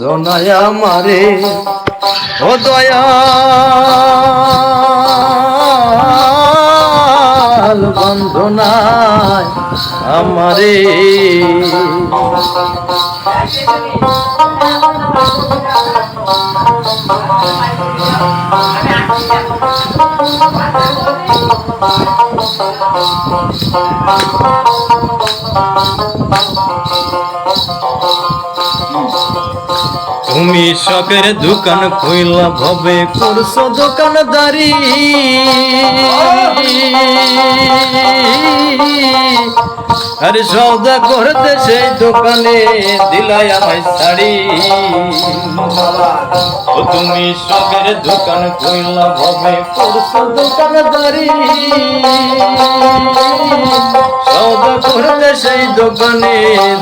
ধনায় আমারে ও দয়া বন্ধনায় আমারে। তুমি শখের দোকান খুইলা ভবে। করছ দোকানদারি। আরে সৌদা করতে সেই দোকানে দিলাই আমায় শাড়ি। ও তুমি শখের দোকান খুইলা ভবে। করছ দোকানদারি। সৌদা করতে সেই দোকানে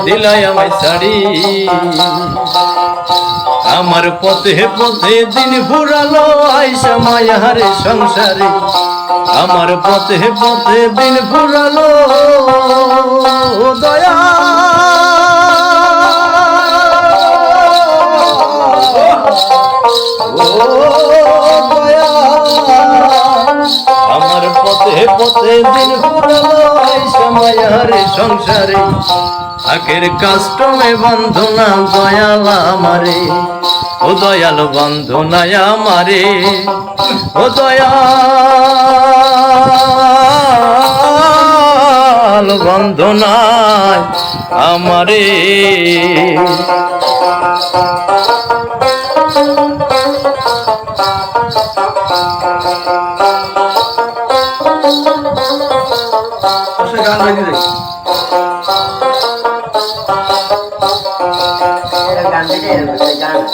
দিলাই আমায় শাড়ি। আমার পথে পথে দিন ফুরালো আইসা মায়ার সংসারে। আমার পথে পথে দিন ফুরালো দয়া। আমার পথে পথে দিন ফুরালো আইসা মায়ার সংসারে। আগের কাস্টমে বন্ধনা দয়াল আমারে ও দয়াল বন্ধনায় আমারে ও দয়াল বন্ধনায় আমারে। গান Mandinero, se llama.